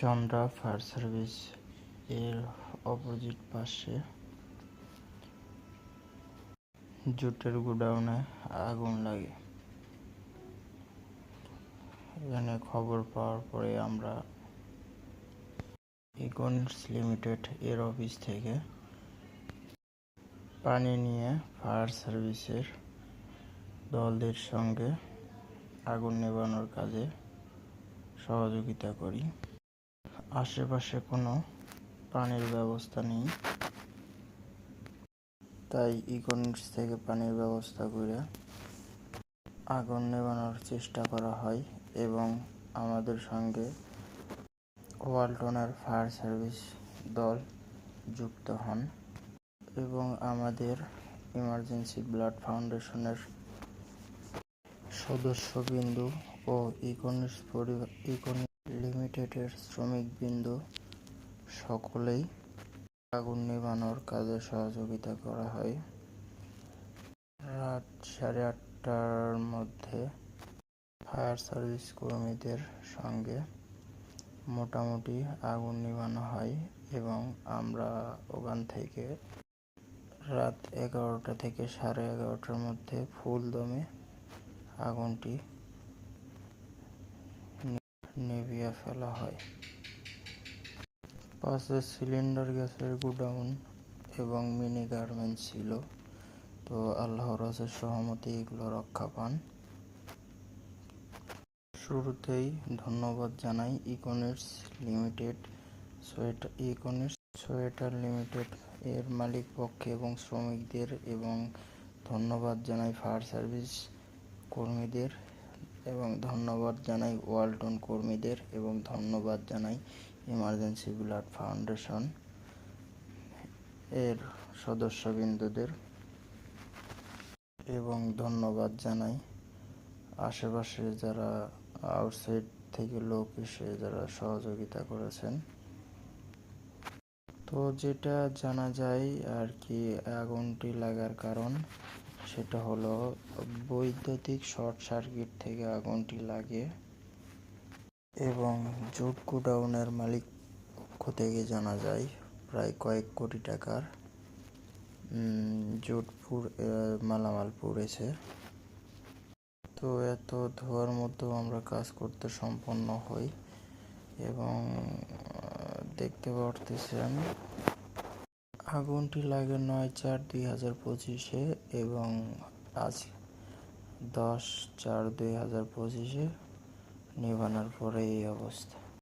Chandra fire service এর opposite পাশে জুটের গোডাউনে আগুন লাগে। এখানে খবর পাওয়ার পরে আমরা ইকোনিক্স লিমিটেড এর অফিস থেকে পানি নিয়ে ফায়ার সার্ভিসের দলদের সঙ্গে আগুন নেভানোর কাজে সহযোগিতা করি। আশেপাশে কোনো পানির ব্যবস্থা নেই। তাই ইকোনিক্স থেকে পানির ব্যবস্থা করে আগুন নেভানোর চেষ্টা করা হয় এবং আমাদের সঙ্গে ওয়ালটনের ফায়ার সার্ভিস দল যুক্ত হন এবং আমাদের ইমার্জেন্সি ব্লাড ফাউন্ডেশনের সদস্যবিন্দু ও ইকোনিক্স পরিবার ইকোনিক্স লিমিটেডের শ্রমিকবৃন্দু সকলেই আগুন নেভানোর কাজে সহযোগিতা করা হয়। রাত সাড়ে আটটার মধ্যে ফায়ার সার্ভিস কর্মীদের সঙ্গে মোটামুটি আগুন নেভানো হয় এবং আমরা ওখান থেকে রাত এগারোটা থেকে সাড়ে এগারোটার মধ্যে ফুল দমে আগুনটি নেভিয়ে ফেলা হয়। পাশে সিলিন্ডার, গ্যাসের গুডাউন এবং মিনি গার্মেন্ট ছিল। তো আল্লাহ রসের সহমতি এগুলো রক্ষা পান। শুরুতেই ধন্যবাদ জানাই Econix limited sweater Econix sweater limited এর মালিক পক্ষে এবং শ্রমিকদের এবং ধন্যবাদ জানাই ফায়ার সার্ভিস কর্মীদের। এবং ধন্যবাদ জানাই ওয়ালটন কর্মীদের এবং ধন্যবাদ জানাই ইমার্জেন্সি ব্লাড ফাউন্ডেশন এর সদস্যবৃন্দদের এবং ধন্যবাদ জানাই আশেপাশে যারা আউটসাইড থেকে লোক এসে যারা সহযোগিতা করেছেন। তো যেটা জানা যায় আর কি, আগুনটি লাগার কারণ সেটা হলো, বৈদ্যুতিক শর্ট সার্কিট থেকে আগুনটি লাগে এবং জুট গোডাউনের মালিক পক্ষ থেকে জানা যায়, প্রায় কয়েক কোটি টাকার জুটপুর মালামাল পড়েছে। তো এত ধোয়ার মধ্যেও আমরা কাজ করতে সম্পন্ন হই এবং দেখতে পারতেছেন আগুনটি লাগে নয় চার দুই হাজার পঁচিশে এবং আজ দশ চার দুই হাজার পঁচিশে নিভানোর পরে এই অবস্থা।